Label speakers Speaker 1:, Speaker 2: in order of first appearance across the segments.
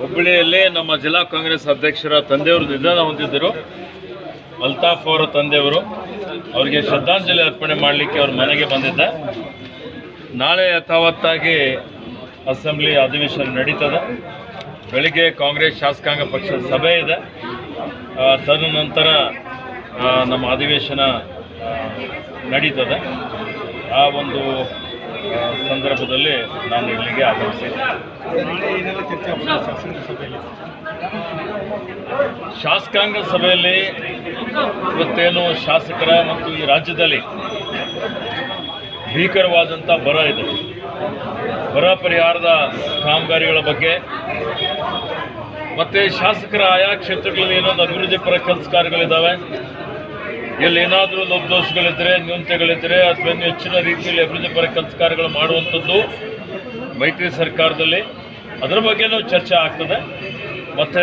Speaker 1: ಹುಬ್ಬಳ್ಳಿಯಲ್ಲಿ ನಮ್ಮ ಜಿಲ್ಲಾ ಕಾಂಗ್ರೆಸ್ ಅಧ್ಯಕ್ಷರ ತಂದೆಯವರು ನಿಧನ ಹೊಂದಿದ್ದರು ಅಲ್ತಾಫ್ ಅವರ ತಂದೆಯವರು. ಅವರಿಗೆ ಶ್ರದ್ಧಾಂಜಲಿ ಅರ್ಪಣೆ ಮಾಡಲಿಕ್ಕೆ ಅವ್ರ ಮನೆಗೆ ಬಂದಿದ್ದ. ನಾಳೆ ಯಥಾವತ್ತಾಗಿ ಅಸೆಂಬ್ಲಿ ಅಧಿವೇಶನ ನಡೀತದೆ. ಬೆಳಿಗ್ಗೆ ಕಾಂಗ್ರೆಸ್ ಶಾಸಕಾಂಗ ಪಕ್ಷದ ಸಭೆ ಇದೆ. ತದನಂತರ ನಮ್ಮ ಅಧಿವೇಶನ ನಡೀತದೆ. ಆ ಒಂದು ಸಂದರ್ಭದಲ್ಲಿ ನಾನು ಇಲ್ಲಿಗೆ ಆಗಮಿಸಿದ್ದೆ ಶಾಸಕಾಂಗ ಸಭೆಯಲ್ಲಿ ಇವತ್ತೇನು ಶಾಸಕರ ಮತ್ತು ಈ ರಾಜ್ಯದಲ್ಲಿ ಭೀಕರವಾದಂಥ ಬರ ಇದೆ. ಬರ ಪರಿಹಾರದ ಕಾಮಗಾರಿಗಳ ಬಗ್ಗೆ ಮತ್ತು ಶಾಸಕರ ಆಯಾ ಕ್ಷೇತ್ರಗಳಲ್ಲಿ ಏನೊಂದು ಅಭಿವೃದ್ಧಿ ಪರ ಕೆಲಸ ಕಾರ್ಯಗಳಿದ್ದಾವೆ ಎಲ್ಲಿ ಏನಾದರೂ ಲೋಪದೋಷಗಳಿದ್ದರೆ ನ್ಯೂನತೆಗಳಿದ್ದರೆ ಅಥವಾ ಹೆಚ್ಚಿನ ರೀತಿಯಲ್ಲಿ ಅಭಿವೃದ್ಧಿ ಪರ ಕೆಲಸ ಕಾರ್ಯಗಳು ಮಾಡುವಂಥದ್ದು ಮೈತ್ರಿ ಸರ್ಕಾರದಲ್ಲಿ. ಅದರ ಬಗ್ಗೆನೂ ಚರ್ಚೆ ಆಗ್ತದೆ. ಮತ್ತು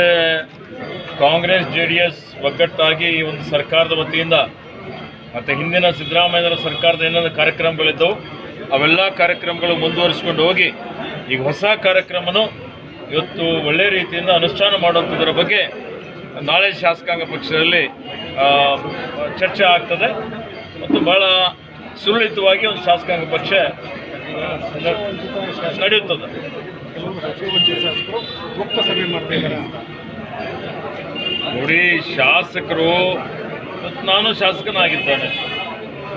Speaker 1: ಕಾಂಗ್ರೆಸ್, ಜೆ ಡಿ ಎಸ್ ಒಗ್ಗಟ್ಟಾಗಿ ಈ ಒಂದು ಸರ್ಕಾರದ ವತಿಯಿಂದ ಮತ್ತು ಹಿಂದಿನ ಸಿದ್ದರಾಮಯ್ಯರ ಸರ್ಕಾರದ ಏನಾದರೂ ಕಾರ್ಯಕ್ರಮಗಳಿದ್ದವು, ಅವೆಲ್ಲ ಕಾರ್ಯಕ್ರಮಗಳು ಮುಂದುವರಿಸಿಕೊಂಡು ಹೋಗಿ ಈಗ ಹೊಸ ಕಾರ್ಯಕ್ರಮನು ಇವತ್ತು ಒಳ್ಳೆಯ ರೀತಿಯಿಂದ ಅನುಷ್ಠಾನ ಮಾಡುವಂಥದ್ರ ಬಗ್ಗೆ ನಾಳೆ ಶಾಸಕಾಂಗ ಪಕ್ಷದಲ್ಲಿ ಚರ್ಚೆ ಆಗ್ತದೆ ಮತ್ತು ಬಹಳ ಸುರಳಿತವಾಗಿ ಒಂದು ಶಾಸಕಾಂಗ ಪಕ್ಷ ನಡೆಯುತ್ತದೆ. ನೋಡಿ, ಶಾಸಕರು, ಮತ್ತು ನಾನು ಶಾಸಕನಾಗಿದ್ದೇನೆ.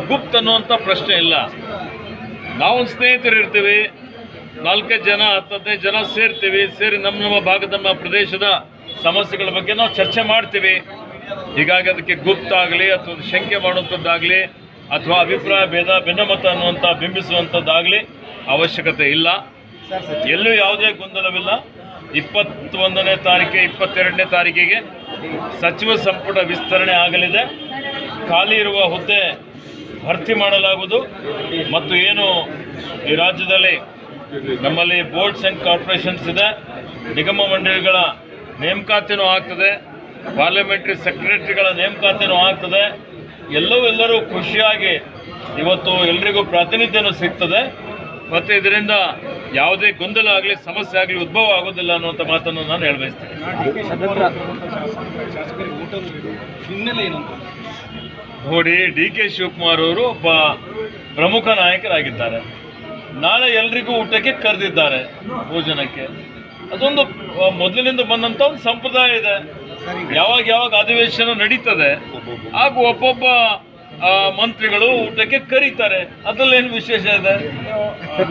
Speaker 1: ಗುಪ್ತ ಅನ್ನುವಂಥ ಪ್ರಶ್ನೆ ಇಲ್ಲ. ನಾವು ಸ್ನೇಹಿತರು ಇರ್ತೀವಿ, ನಾಲ್ಕೈದು ಜನ ಹತ್ತು ಹದಿನೈದು ಜನ ಸೇರ್ತೀವಿ, ಸೇರಿ ನಮ್ಮ ನಮ್ಮ ಭಾಗದ, ನಮ್ಮ ಪ್ರದೇಶದ ಸಮಸ್ಯೆಗಳ ಬಗ್ಗೆ ನಾವು ಚರ್ಚೆ ಮಾಡ್ತೀವಿ. ಹೀಗಾಗಿ ಅದಕ್ಕೆ ಗುಪ್ತಾಗಲಿ ಅಥವಾ ಶಂಕೆ ಮಾಡುವಂಥದ್ದಾಗಲಿ ಅಥವಾ ಅಭಿಪ್ರಾಯ, ಭೇದ ಭಿನ್ನಮತ ಅನ್ನುವಂಥ ಬಿಂಬಿಸುವಂಥದ್ದಾಗಲಿ ಅವಶ್ಯಕತೆ ಇಲ್ಲ. ಎಲ್ಲೂ ಯಾವುದೇ ಗೊಂದಲವಿಲ್ಲ. ಇಪ್ಪತ್ತೊಂದನೇ ತಾರೀಕಿಗೆ ಇಪ್ಪತ್ತೆರಡನೇ ತಾರೀಕಿಗೆ ಸಚಿವ ಸಂಪುಟ ವಿಸ್ತರಣೆ ಆಗಲಿದೆ. ಖಾಲಿ ಇರುವ ಹುದ್ದೆ ಭರ್ತಿ ಮಾಡಲಾಗುವುದು. ಮತ್ತು ಏನು ಈ ರಾಜ್ಯದಲ್ಲಿ ನಮ್ಮಲ್ಲಿ ಬೋರ್ಡ್ಸ್ ಆ್ಯಂಡ್ ಕಾರ್ಪೊರೇಷನ್ಸ್ ಇದೆ. ನಿಗಮ ಮಂಡಳಿಗಳ ನೇಮಕಾತಿನೂ ಆಗ್ತದೆ. ಪಾರ್ಲಿಮೆಂಟ್ರಿ ಸೆಕ್ರೆಟರಿಗಳ ನೇಮಕಾತಿನೂ ಆಗ್ತದೆ. ಎಲ್ಲವೂ ಎಲ್ಲರೂ ಖುಷಿಯಾಗಿ ಇವತ್ತು ಎಲ್ರಿಗೂ ಪ್ರಾತಿನಿಧ್ಯನೂ ಸಿಗ್ತದೆ. ಮತ್ತು ಇದರಿಂದ ಯಾವುದೇ ಗೊಂದಲ ಆಗಲಿ, ಸಮಸ್ಯೆ ಆಗಲಿ ಉದ್ಭವ ಆಗೋದಿಲ್ಲ ಅನ್ನುವಂಥ ಮಾತನ್ನು ನಾನು ಹೇಳಬಯಸ್ತೇನೆ. ನೋಡಿ, ಡಿ ಕೆ ಶಿವಕುಮಾರ್ ಅವರು ಒಬ್ಬ ಪ್ರಮುಖ ನಾಯಕರಾಗಿದ್ದಾರೆ. ನಾಳೆ ಎಲ್ರಿಗೂ ಊಟಕ್ಕೆ ಕರೆದಿದ್ದಾರೆ ಭೋಜನಕ್ಕೆ. ಅದೊಂದು ಮೊದಲಿನಿಂದ ಬಂದಂಥ ಒಂದು ಸಂಪ್ರದಾಯ ಇದೆ. ಯಾವಾಗ ಯಾವಾಗ ಅಧಿವೇಶನ ನಡೀತದೆ ಹಾಗೂ ಒಬ್ಬೊಬ್ಬ ಮಂತ್ರಿಗಳು ಊಟಕ್ಕೆ ಕರೀತಾರೆ. ಅದ್ರಲ್ಲಿ ಏನು ವಿಶೇಷ ಇದೆ?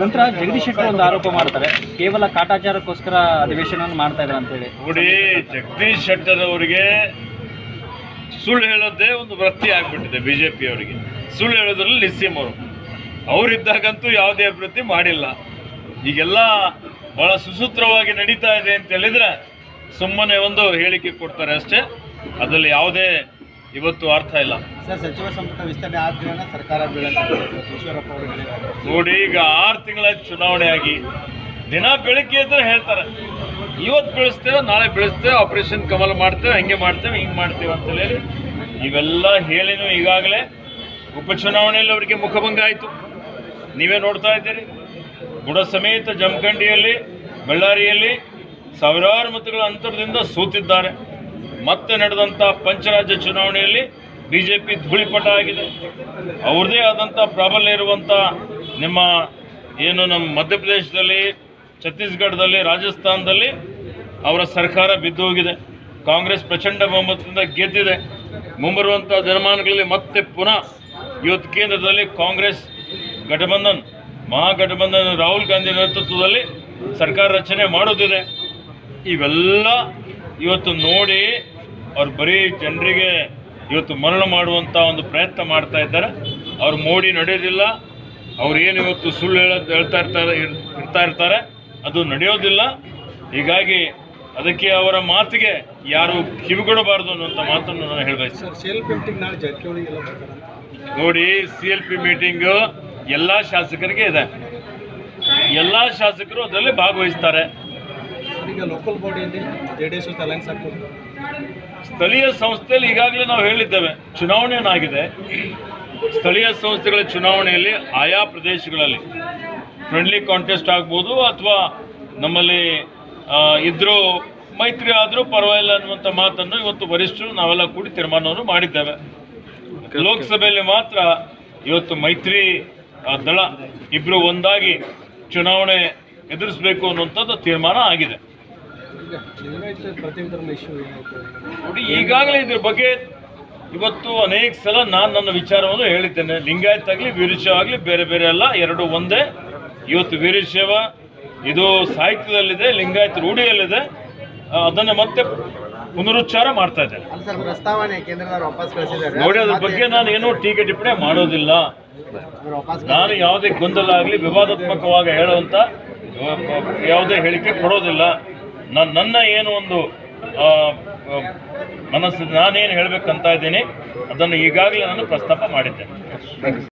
Speaker 2: ನಂತರ ಜಗದೀಶ್ ಶೆಟ್ಟರ್ ಒಂದು ಆರೋಪ ಮಾಡ್ತಾರೆ. ಕೇವಲ ಕಾಟಾಚಾರಕ್ಕೋಸ್ಕರ ಅಧಿವೇಶನ ಮಾಡ್ತಾ ಇದ್ದಾರೆ ಅಂತೇಳಿ.
Speaker 1: ನೋಡಿ ಜಗದೀಶ್ ಶೆಟ್ಟರ್ ಅವರಿಗೆ ಸುಳ್ಳು ಹೇಳೋದೇ ಒಂದು ವೃತ್ತಿ ಆಗ್ಬಿಟ್ಟಿದೆ ಬಿ ಜೆ ಅವರಿಗೆ. ಸುಳ್ಳು ಹೇಳೋದ್ರಲ್ಲಿ ನಿಸ್ಸೀಮ್ ಅವರು. ಅವರಿದ್ದಾಗಂತೂ ಯಾವುದೇ ಅಭಿವೃದ್ಧಿ ಮಾಡಿಲ್ಲ. ಈಗೆಲ್ಲ ಬಹಳ ಸುಸೂತ್ರವಾಗಿ ನಡೀತಾ ಇದೆ ಅಂತ ಹೇಳಿದ್ರೆ ಸುಮ್ಮನೆ ಒಂದು ಹೇಳಿಕೆ ಕೊಡ್ತಾರೆ ಅಷ್ಟೇ. ಅದರಲ್ಲಿ ಯಾವುದೇ ಇವತ್ತು ಅರ್ಥ ಇಲ್ಲ.
Speaker 3: ಸರ್ ಸಚಿವ ಸಂಪುಟ ವಿಸ್ತರಣೆ ಆದ ಸರ್ಕಾರ
Speaker 1: ನೋಡಿ ಈಗ ಆರು ತಿಂಗಳ ಚುನಾವಣೆ ಆಗಿ. ದಿನ ಬೆಳಿಗ್ಗೆ ಇದ್ರೆ ಹೇಳ್ತಾರೆ. ಇವತ್ತು ಬೆಳೆಸ್ತೇವೆ ನಾಳೆ ಬೆಳೆಸ್ತೇವೆ ಆಪರೇಷನ್ ಕಮಲ್ ಮಾಡ್ತೇವೆ ಹಂಗೆ ಮಾಡ್ತೇವೆ ಹಿಂಗೆ ಮಾಡ್ತೇವೆ ಅಂತ ಹೇಳಿ ಇವೆಲ್ಲ ಹೇಳಿನೂ ಈಗಾಗಲೇ ಉಪಚುನಾವಣೆಯಲ್ಲಿ ಅವರಿಗೆ ಮುಖಭಂಗ ಆಯಿತು. ನೀವೇ ನೋಡ್ತಾ ಇದ್ದೀರಿ. ಬುಡ ಸಮೇತ ಜಮಖಂಡಿಯಲ್ಲಿ ಬಳ್ಳಾರಿಯಲ್ಲಿ ಸಾವಿರಾರು ಮತಗಳ ಅಂತರದಿಂದ ಸೋತಿದ್ದಾರೆ. ಮತ್ತೆ ನಡೆದಂಥ ಪಂಚರಾಜ್ಯ ಚುನಾವಣೆಯಲ್ಲಿ ಬಿ ಜೆ ಪಿ ಧೂಳಿಪಟ ಆಗಿದೆ. ಅವ್ರದ್ದೇ ಆದಂಥ ಪ್ರಾಬಲ್ಯ ಇರುವಂಥ ನಿಮ್ಮ ಏನು ನಮ್ಮ ಮಧ್ಯಪ್ರದೇಶದಲ್ಲಿ, ಛತ್ತೀಸ್ಗಢದಲ್ಲಿ, ರಾಜಸ್ಥಾನದಲ್ಲಿ ಅವರ ಸರ್ಕಾರ ಬಿದ್ದು ಹೋಗಿದೆ. ಕಾಂಗ್ರೆಸ್ ಪ್ರಚಂಡ ಬಹುಮತದಿಂದ ಗೆದ್ದಿದೆ. ಮುಂಬರುವಂಥ ದಿನಮಾನಗಳಲ್ಲಿ ಮತ್ತೆ ಪುನಃ ಇವತ್ತು ಕೇಂದ್ರದಲ್ಲಿ ಕಾಂಗ್ರೆಸ್ ಘಟಬಂಧನ್ ಮಹಾಗಠಬಂಧನ್ ರಾಹುಲ್ ಗಾಂಧಿ ನೇತೃತ್ವದಲ್ಲಿ ಸರ್ಕಾರ ರಚನೆ ಮಾಡೋದಿದೆ ಇವೆಲ್ಲ ಇವತ್ತು ನೋಡಿ ಅವ್ರು ಬರೀ ಜನರಿಗೆ ಇವತ್ತು ಮರಣ ಮಾಡುವಂಥ ಒಂದು ಪ್ರಯತ್ನ ಮಾಡ್ತಾ ಇದ್ದಾರೆ. ಅವ್ರು ಮೋಡಿ ನಡೆಯೋದಿಲ್ಲ ಅವ್ರು ಏನು ಇವತ್ತು ಸುಳ್ಳು ಹೇಳೋದು ಹೇಳ್ತಾ ಇರ್ತಾರೆ ಇರ್ತಾ ಇರ್ತಾರೆ. ಅದು ನಡೆಯೋದಿಲ್ಲ. ಹೀಗಾಗಿ ಅದಕ್ಕೆ ಅವರ ಮಾತಿಗೆ ಯಾರು ಕಿವಿಗೊಡಬಾರದು ಅನ್ನುವಂಥ ಮಾತನ್ನು ನಾನು
Speaker 3: ಹೇಳಬೇಕು
Speaker 1: ನೋಡಿ ಸಿ ಎಲ್ ಪಿ ಮೀಟಿಂಗು ಎಲ್ಲ ಶಾಸಕರಿಗೆ ಇದೆ. ಎಲ್ಲ ಶಾಸಕರು ಅದರಲ್ಲಿ ಭಾಗವಹಿಸ್ತಾರೆ.
Speaker 3: ಈಗ ಲೋಕಲ್ ಬಾಡಿಯಲ್ಲಿ ಜೆ ಡಿ ಎಸ್ ಜೊತೆ ಅಲೈನ್ಸ್ ಆಗ್ತದೆ.
Speaker 1: ಸ್ಥಳೀಯ ಸಂಸ್ಥೆಯಲ್ಲಿ ಈಗಾಗಲೇ ನಾವು ಹೇಳಿದ್ದೇವೆ, ಚುನಾವಣೆಯನ್ನಾಗಿದೆ. ಸ್ಥಳೀಯ ಸಂಸ್ಥೆಗಳ ಚುನಾವಣೆಯಲ್ಲಿ ಆಯಾ ಪ್ರದೇಶಗಳಲ್ಲಿ ಫ್ರೆಂಡ್ಲಿ ಕಾಂಟೆಸ್ಟ್ ಆಗ್ಬೋದು ಅಥವಾ ನಮ್ಮಲ್ಲಿ ಇದ್ರೂ ಮೈತ್ರಿ ಆದರೂ ಪರವಾಗಿಲ್ಲ ಅನ್ನುವಂಥ ಮಾತನ್ನು ಇವತ್ತು ವರಿಷ್ಠರು ನಾವೆಲ್ಲ ಕೂಡಿ ತೀರ್ಮಾನವನ್ನು ಮಾಡಿದ್ದೇವೆ. ಲೋಕಸಭೆಯಲ್ಲಿ ಮಾತ್ರ ಇವತ್ತು ಮೈತ್ರಿ ದಳ ಇಬ್ಬರು ಒಂದಾಗಿ ಚುನಾವಣೆ ಎದುರಿಸಬೇಕು ಅನ್ನುವಂಥದ್ದು ತೀರ್ಮಾನ ಆಗಿದೆ. ಈಗಾಗಲೇ ಇದ್ರ ಬಗ್ಗೆ ಇವತ್ತು ಅನೇಕ ಸಲ ನಾನು ನನ್ನ ವಿಚಾರವನ್ನು ಹೇಳಿದ್ದೇನೆ. ಲಿಂಗಾಯತ್ ಆಗಲಿ ವೀರಶೈವ ಆಗಲಿ ಬೇರೆ ಬೇರೆ ಅಲ್ಲ ಎರಡು ಒಂದೇ. ಇವತ್ತು ವೀರಶೈವ ಇದು ಸಾಹಿತ್ಯದಲ್ಲಿದೆ ಲಿಂಗಾಯತ್ ರೂಢಿಯಲ್ಲಿದೆ. ಅದನ್ನು ಅದನ್ನ ಮತ್ತೆ ಪುನರುಚ್ಚಾರ ಮಾಡ್ತಾ ಇದ್ದೇನೆ.
Speaker 3: ಸರ್ ಪ್ರಸ್ತಾವನೆ ಕೇಂದ್ರದವ್ರು ವಾಪಸ್ ಕಳಿಸಿದ್ದಾರೆ.
Speaker 1: ನೋಡಿ ಅದ್ರ ಬಗ್ಗೆ ನಾನು ಏನು ಟೀಕೆ ಟಿಪ್ಪಣಿ ಮಾಡೋದಿಲ್ಲ. ನಾನು ಯಾವುದೇ ಗೊಂದಲ ಆಗಲಿ ವಿವಾದಾತ್ಮಕವಾಗಿ ಹೇಳುವಂತ ಯಾವುದೇ ಹೇಳಿಕೆ ಕೊಡೋದಿಲ್ಲ. ನಾನು ನನ್ನ ಏನು ಒಂದು ಮನಸ್ಸು ನಾನೇನು ಹೇಳಬೇಕಂತ ಇದ್ದೀನಿ ಅದನ್ನು ಈಗಾಗಲೇ ನಾನು ಪ್ರಸ್ತಾಪ ಮಾಡಿದ್ದೇನೆ.